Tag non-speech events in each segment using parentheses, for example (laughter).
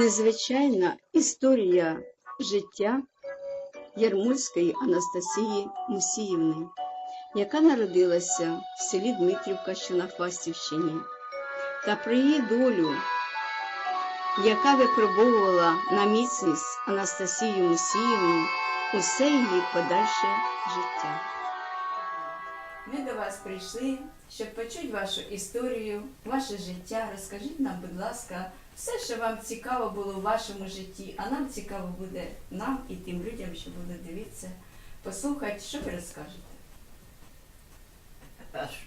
Незвичайна історія життя Ярмольської Анастасії Мусіївни, яка народилася в селі Дмитрівка, що на Фастівщині, та про її долю, яка випробовувала на міцність Анастасію Мусіївну усе її подальше життя. Ми до вас прийшли, щоб почути вашу історію, ваше життя. Розкажіть нам, будь ласка, все, що вам цікаво було у вашому житті, а нам цікаво буде нам і тим людям, що будуть дивитися, послухати, що ви розкажете.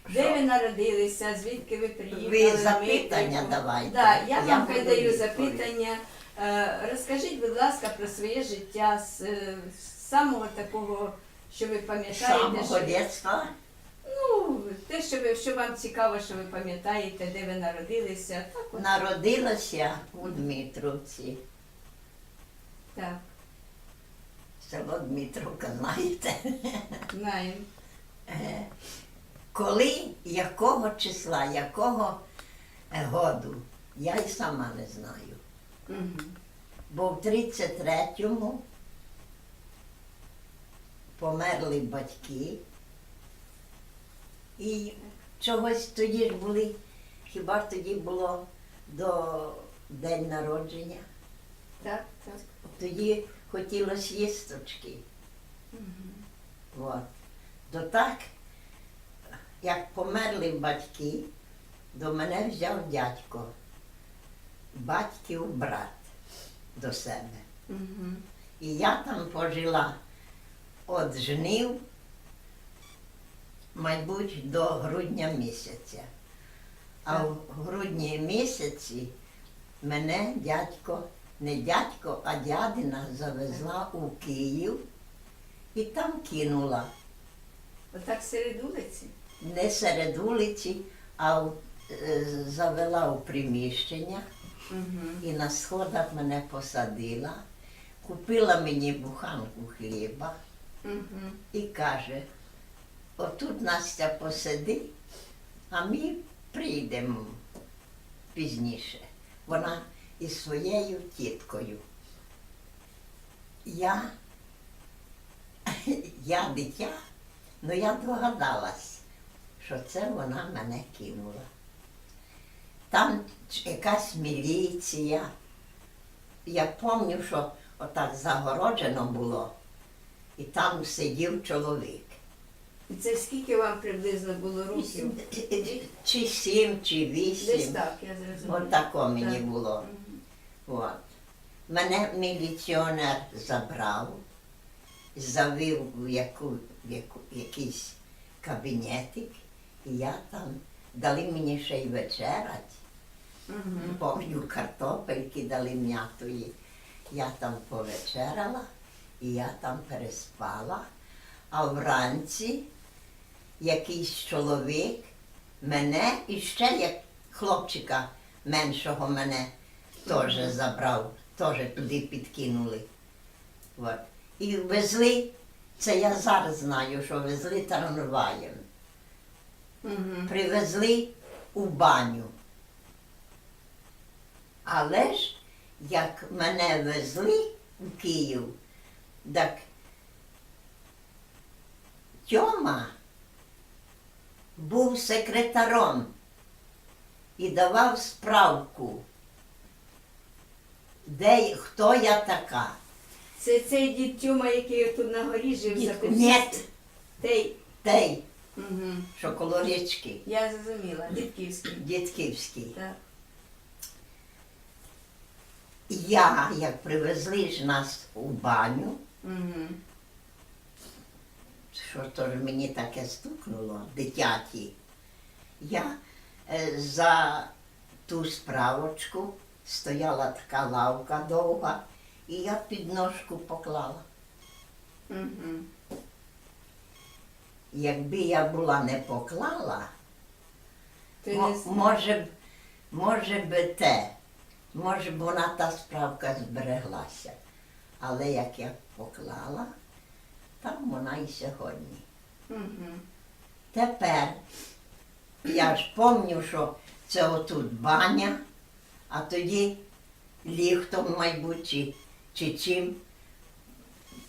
Де ви народилися, звідки ви приїхали? Ви запитання Ми- давайте. Да, я, Я вам передаю запитання. Е, Розкажіть, будь ласка, про своє життя з, е, з самого такого, що ви З пам'ятаєте. самого що- дитинства те, що ви що вам цікаво, що ви пам'ятаєте, де ви народилися, так от. народилася у Дмитровці. Так, Село Дмитровка, знаєте. знаємо. Е, Коли, якого числа, якого е, году, я й сама не знаю. Угу. Бо в 33-му померли батьки. І чогось тоді ж були, хіба ж тоді було до день народження. Так, так. Тоді хотілося їсточки. Угу. От. То так, як померли батьки, до мене взяв дядько, батьків брат до себе. Угу. І я там пожила від жнив, мабуть, до грудня місяця. А в грудні місяці мене дядько, не дядько, а дядина завезла у Київ і там кинула. Отак серед вулиці? Не серед вулиці, а е, завела у приміщення і на сходах мене посадила, купила мені буханку хліба. І каже, отут Настя посиди, а ми прийдемо пізніше. Вона із своєю тіткою. Я, (laughs) я дитя, ну я догадалась, що це вона мене кинула. Там якась міліція. Я пам'ятаю, що отак загороджено було. І там сидів чоловік. І це скільки вам приблизно було років? (laughs) Чи сім, чи Десь вісім. так, я зрозуміла. От тако мені Так. було. От. Мене міліціонер забрав, завів в, яку, в яку, якийсь кабінетик, і я там дали мені ще й вечерять. Мгм. Помню, картопельки дали м'ятої. Я там повечеряла і я там переспала. А вранці якийсь чоловік мене і ще як хлопчика меншого мене теж забрав, теж туди підкинули. От. І везли, це я зараз знаю, що везли трамваєм. Мгм. Привезли у баню. Але ж як мене везли в Київ, так Тьома був секретаром і давав справку, де, хто я така. Це цей дід Тьома, який тут на горі жив Ні, за ні. Той. Той, Угу. що коло річки, Я зрозуміла, дідківський. Дідківський. Так. Я, як привезли ж нас у баню, Угу. Що то ж мені таке стукнуло, дитяті, я е, за ту справочку стояла така лавка довга, і я під ножку поклала. Угу. Якби я була не поклала, Ти не може, б- може би те, може б вона та справка збереглася. Але як я поклала, там вона і сьогодні. Угу. Тепер я ж пам'ятаю, що це отут баня, а тоді ліфтом, мабуть, чи, чи чим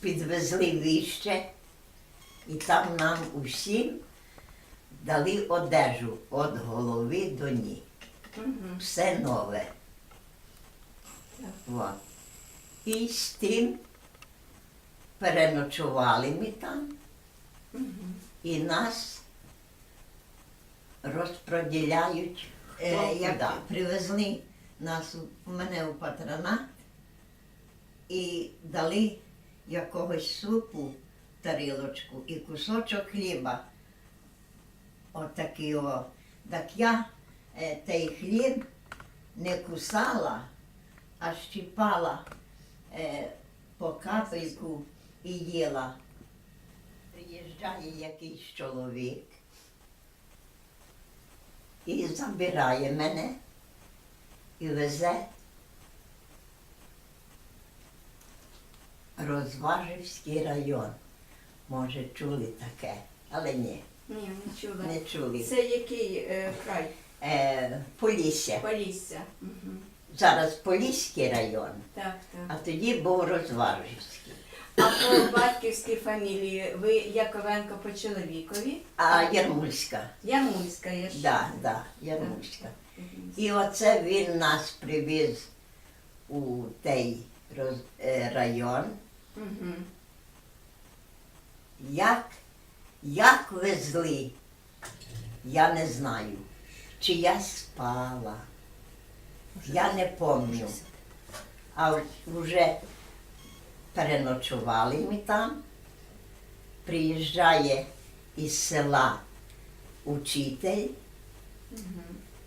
підвезли вище, і там нам усім дали одежу від голови до ніг. Все нове. Так. І з тим переночували ми там, і нас розподіляють. Е, як привезли нас у мене у патронат і дали якогось супу тарілочку і кусочок хліба. Отакий о. Так я е, той хліб не кусала, а щипала е, по капельку і їла. Приїжджає якийсь чоловік і забирає мене і везе Розважівський район. Може, чули таке, але ні, Ні, не чула. не чули. Це який е, край? Е, Полісся. Полісся. Мгм. Зараз Поліський район, Так, а тоді був Розважівський. А по батьківській фамілії ви Яковенко по чоловікові? А Ярмульська, Ярмульська є ж. да, да, Ярмульська. І оце він нас привіз у той роз- е, район. Як, як везли, я не знаю. Чи я спала, я не пам'ятаю. А вже переночували ми там. Приїжджає із села учитель,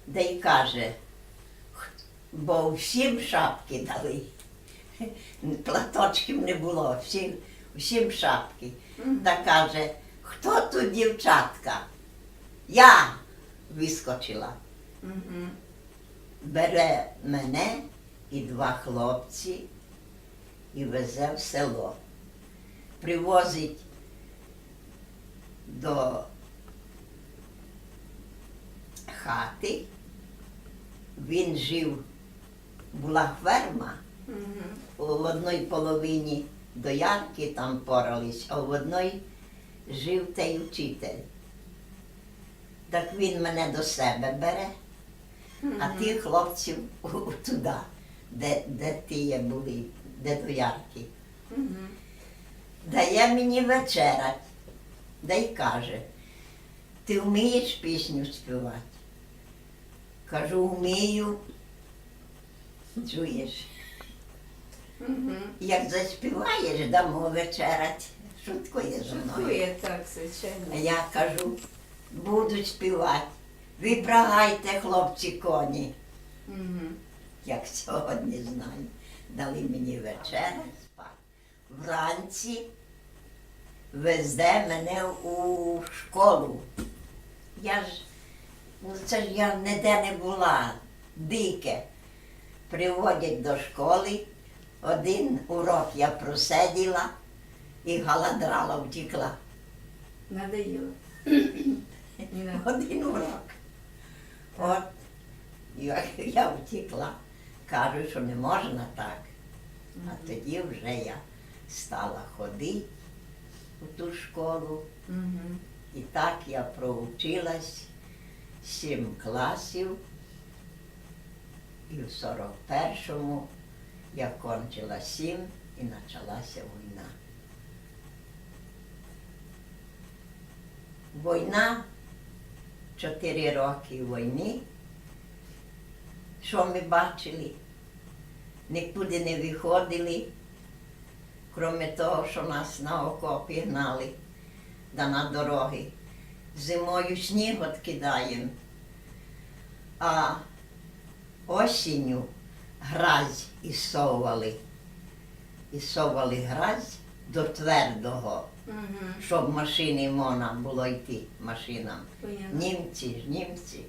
де й каже, бо всім шапки дали. Платочків не було, всім, всім шапки. Та каже, хто тут дівчатка? Я вискочила. Бере мене і два хлопці і везе в село. Привозить до хати. Він жив, була ферма, в одній половині доярки там порались, а в одній жив той вчитель. Так він мене до себе бере, а тих хлопців туди, де, де ті були, де доярки. Мгм. Дає мені вечерять, да й каже, ти вмієш пісню співати? Кажу, вмію. Чуєш? Мгм. Як заспіваєш, дамо вечерять. Шуткує зі мною. Шуткує так, А я кажу, буду співати. Випрагайте, хлопці, коні. Мгм. Як сьогодні знаю. Дали мені вечерять спати. Вранці везе мене у школу. Я ж, ну це ж я ніде не була, дике. Приводять до школи. Один урок я просиділа і галадрала втекла. Надоїло. Да. Один урок. От я, я втекла. Кажу, що не можна так. А тоді вже я стала ходити у ту школу. І так я проучилась сім класів. І в 41-му я кончила сім і почалася війна. Війна, чотири роки війни. Що ми бачили? Нікуди не виходили, крім того, що нас на окопі гнали да на дороги. Зимою сніг откидаємо, а осінню гразь ісовували. Ісовували гразь до твердого, Мгм. щоб машини можна було йти машинам. Понятно. Німці ж, німці.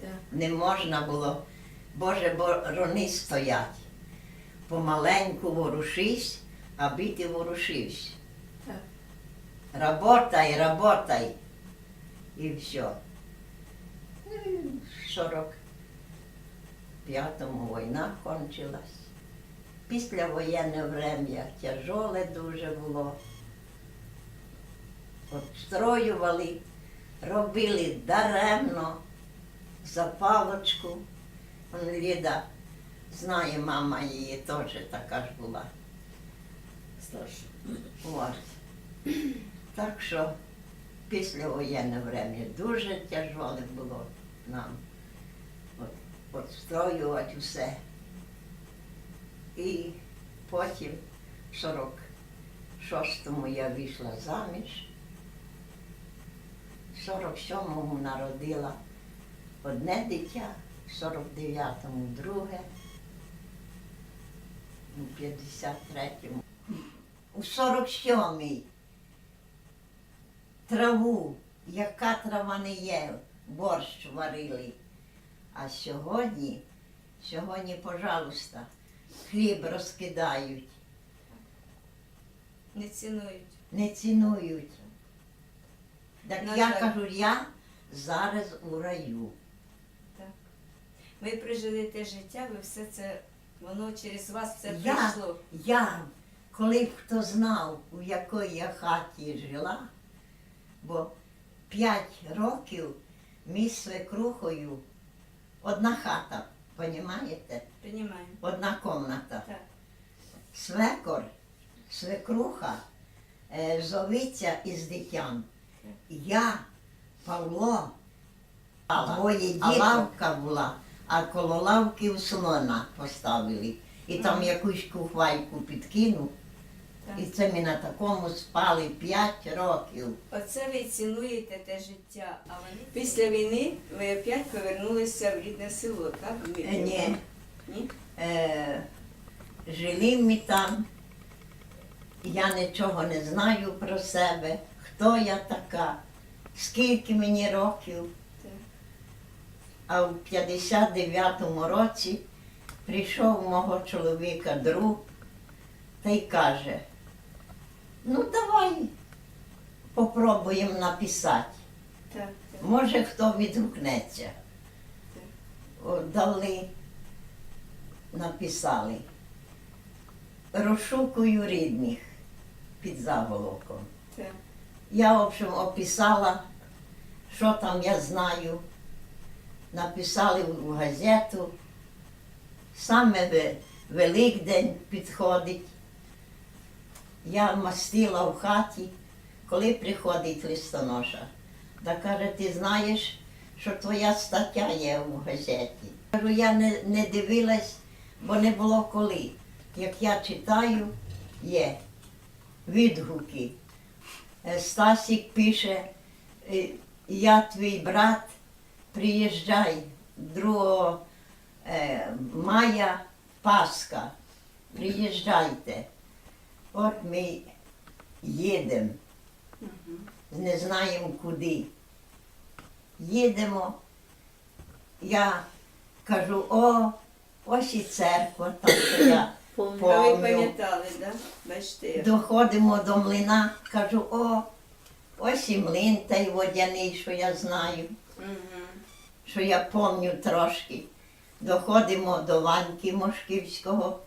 Так. Не можна було, Боже, борони стоять. Помаленьку ворушись, аби ти ворушився. Работай, работай. І все. В 45-му війна кончилась. Післявоєнне врем'я тяжоле дуже було. Обстроювали, робили даремно, за палочку. Он Ліда знає, мама її теж така ж була. От. Так що післявоєнне время дуже тяжоле було нам от, отстроювати все. І потім в 46-му я вийшла заміж. В 47-му народила одне дитя, в 49-му друге, у 53-му. У 47-й траву, яка трава не є, борщ варили. А сьогодні, сьогодні, пожалуйста, хліб розкидають, Не цінують. не цінують. Так На я жаль. кажу, я зараз у раю. Ви прожили те життя, ви все це, воно через вас все Я- прийшло. Я, коли б хто знав, у якої я хаті жила, бо п'ять років ми з свекрухою, одна хата, понімаєте? Понімаємо. Одна комната. Так. Свекор, свекруха, е, зовиця із дитям. Я, Павло, а двоє а лавка була, а коло лавки слона поставили. І там якусь кухвайку підкинув. Так. І це ми на такому спали 5 років. Оце ви цінуєте те життя. А вони після війни ви опять повернулися в рідне село, так? Е, Ні, Ні? е, жили ми там. Я нічого не знаю про себе, хто я така, скільки мені років. А в 59-му році прийшов мого чоловіка друг та й каже, ну давай попробуємо написати. Так, так. Може, хто відгукнеться. Дали, написали. Розшукую рідних під заголовком. так. Я, в общем, описала, що там я знаю. Написали в газету. Саме Великдень підходить. Я мастила в хаті, коли приходить листоноша. Та каже, ти знаєш, що твоя стаття є в газеті. Кажу, я не, не дивилась, бо не було коли. Як я читаю, є відгуки. Е, Стасік пише, е, я твій брат, приїжджай 2 е, мая Пасха, приїжджайте. От ми їдемо, не знаємо куди. Їдемо. Я кажу, о, ось і церква, там що я (coughs) помню. Доходимо до млина, кажу, о, ось і млин той водяний, що я знаю. Що я пам'ятаю трошки. Доходимо до Ваньки Мошківського.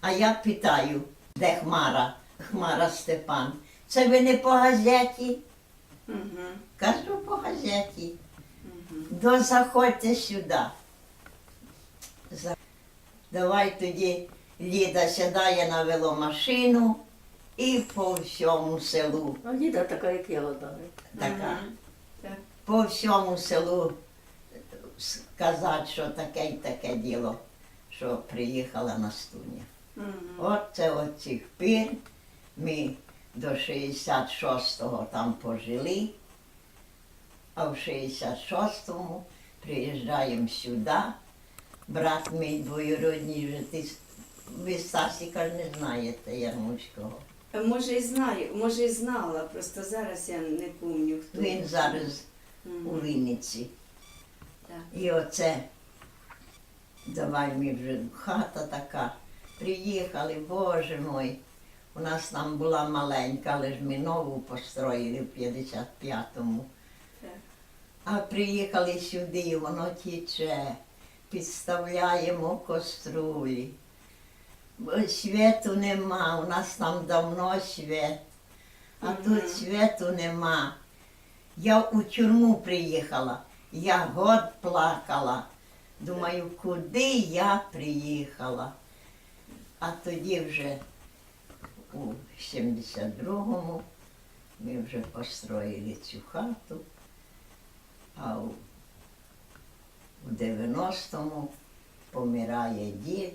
А я питаю, де Хмара? Хмара Степан. Це ви не по газеті? Мгм. Кажу по газеті. Мгм. До заходьте сюди. За- Давай тоді Ліда сідає на веломашину і по всьому селу. А Ліда така, як я одна. Така. Мгм. По всьому селу сказати, що таке й таке діло, що приїхала на стуня. Мгм. От це от цих пір ми до 66-го там пожили, а в 66-му приїжджаємо сюди. Брат мій двоюродній вже ти ви Стасіка не знаєте Ярмуського. Може і знаю, може і знала, просто зараз я не пам'ятаю хто. Він зараз. У Вінниці. Так. І оце давай ми вже хата така. Приїхали, Боже мой. У нас там була маленька, але ж ми нову построїли в 55-му. А приїхали сюди, і воно тіче. підставляємо каструлі. Світу нема, у нас там давно світ, а Мгм. тут світу нема. Я у тюрму приїхала, я год плакала. Думаю, куди я приїхала? А тоді вже у 72-му ми вже построїли цю хату, а у, у 90-му помирає дід,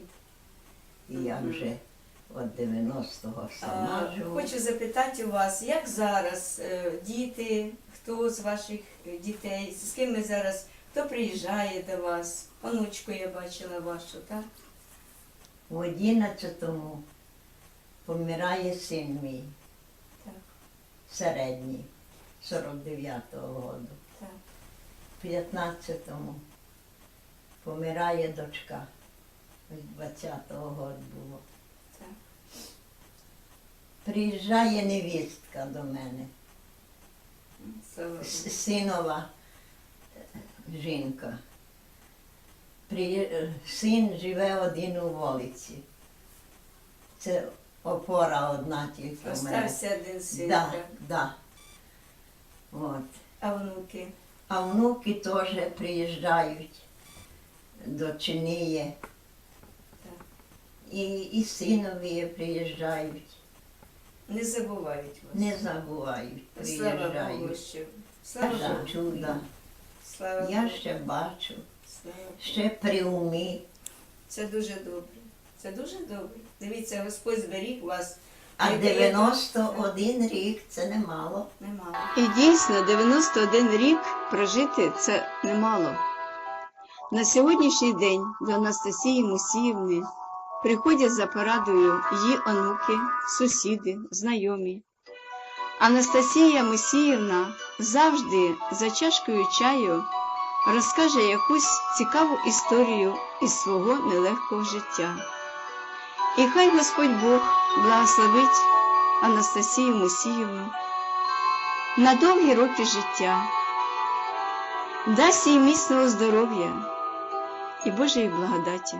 і я вже від 90-го А, сама живу. Хочу запитати у вас, як зараз е, діти, хто з ваших дітей, з ким ви зараз, хто приїжджає до вас? Онучку я бачила вашу, так? У 11-му помирає син мій, Так. середній, 49-го року. Так. В 15-му помирає дочка. Ось 20-го року було. Приїжджає невістка до мене, с- синова е, жінка. Приї- е, Син живе один у вулиці. Це опора одна тільки в мене. Остався один син. Да, так. да. От. А внуки? А внуки теж приїжджають до Чиніє. Так. І, і синові приїжджають. Не забувають вас. Не забувають, Слава Богу, приїжджають. що. Слава Я Богу. чуда. Слава Я Богу. ще бачу, Слава Богу. ще при умі. Це дуже добре. Це дуже добре. Дивіться, Господь зберіг вас. А Не дає 91 рік це немало. Немало. І дійсно 91 рік прожити це немало. На сьогоднішній день до Анастасії Мусіївни приходять за порадою її онуки, сусіди, знайомі. Анастасія Мусіївна завжди за чашкою чаю розкаже якусь цікаву історію із свого нелегкого життя. І хай Господь Бог благословить Анастасію Мусіївну на довгі роки життя, дасть їй міцного здоров'я і Божої благодаті.